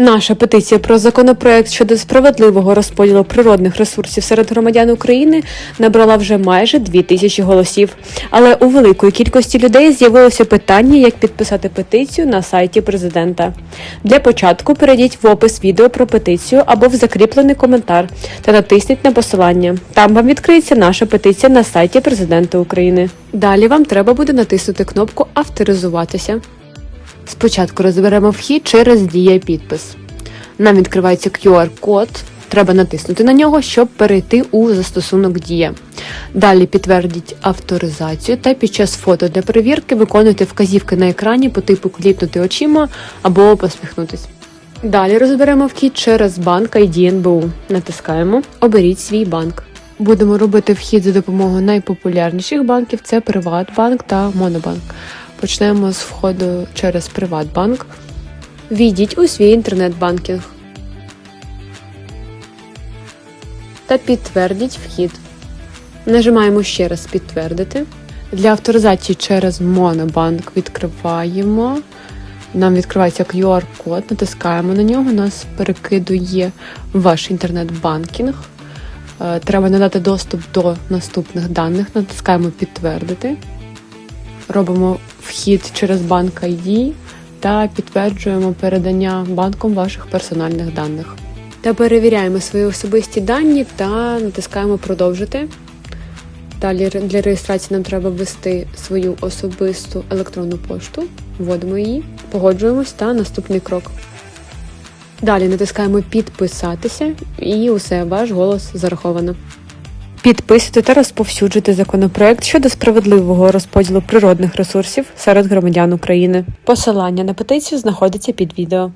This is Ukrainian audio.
Наша петиція про законопроект щодо справедливого розподілу природних ресурсів серед громадян України набрала вже майже дві тисячі голосів. Але у великої кількості людей з'явилося питання, як підписати петицію на сайті президента. Для початку перейдіть в опис відео про петицію або в закріплений коментар та натисніть на посилання. Там вам відкриється наша петиція на сайті президента України. Далі вам треба буде натиснути кнопку Авторизуватися. Спочатку розберемо вхід через дія підпис. Нам відкривається QR-код. Треба натиснути на нього, щоб перейти у застосунок Дія. Далі підтвердіть авторизацію та під час фото для перевірки виконуйте вказівки на екрані по типу кліпнути очима або посміхнутись. Далі розберемо вхід через банк ID НБУ. Натискаємо Оберіть свій банк. Будемо робити вхід за допомогою найпопулярніших банків: це Приватбанк та Монобанк. Почнемо з входу через Приватбанк. Війдіть у свій інтернет-банкінг та підтвердіть вхід. Нажимаємо ще раз підтвердити. Для авторизації через Монобанк відкриваємо. Нам відкривається QR-код, натискаємо на нього, нас перекидує ваш інтернет-банкінг. Е, Треба надати доступ до наступних даних, натискаємо підтвердити. Робимо вхід через банк ID та підтверджуємо передання банком ваших персональних даних. Та перевіряємо свої особисті дані та натискаємо продовжити. Далі для реєстрації нам треба ввести свою особисту електронну пошту, вводимо її, погоджуємось та наступний крок. Далі натискаємо підписатися і усе, ваш голос зараховано. Підписуйте та розповсюджуйте законопроект щодо справедливого розподілу природних ресурсів серед громадян України. Посилання на петицію знаходиться під відео.